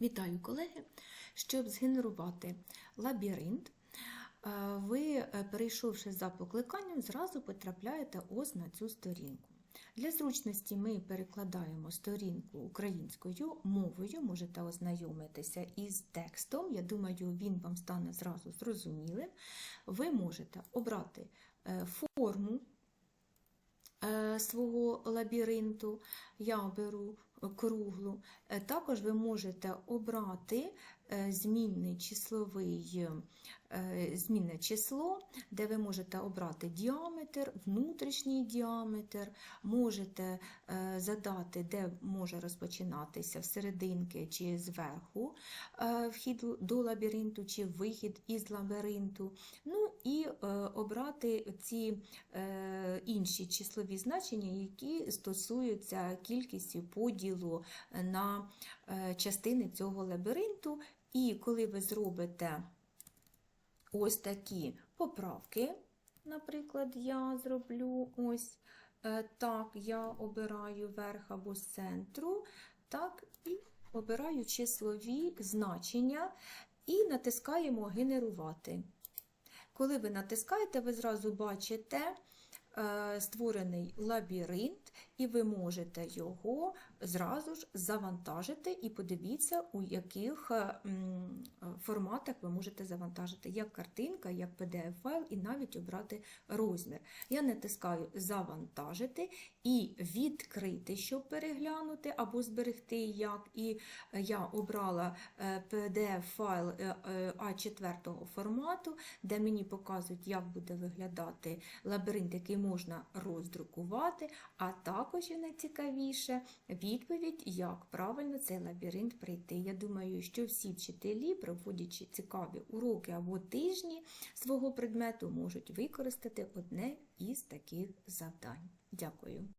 Вітаю, колеги! Щоб згенерувати лабіринт, е, ви, е, перейшовши за покликанням, зразу потрапляєте ось на цю сторінку. Для зручності ми перекладаємо сторінку українською мовою, можете ознайомитися із текстом. Я думаю, він вам стане зразу зрозумілим. Ви можете обрати е, форму свого лабіринту, я беру круглу. Е, Також ви можете обрати е, змінний числовий, е, змінне число, де ви можете обрати діаметр, внутрішній діаметр, можете задати, де може розпочинатися всерединки чи зверху вхід до лабіринту, чи вихід із лабіринту. Ну і обрати ці інші числові значення, які стосуються кількості поділу на е, частини цього лабіринту. І коли ви зробите ось такі поправки, наприклад, я зроблю ось е, так, я обираю верх або з центру, так, і обираю числові значення і натискаємо Генерувати. Коли ви натискаєте, ви зразу бачите е, створений лабіринт, і ви можете його зразу ж завантажити і подивіться, у яких е, форматах ви можете завантажити, як картинка, як PDF-файл, і навіть обрати розмір. Я натискаю Завантажити і відкрити, щоб переглянути або зберегти як. І я обрала е, PDF-файл е, е, А4 формату, де мені показують, як буде виглядати лабіринт, який можна роздрукувати, а також і найцікавіше відповідь, як правильно цей лабіринт пройти. Я думаю, що всі вчителі, проводячи цікаві уроки або тижні свого предмету, можуть використати одне із таких завдань. Дякую.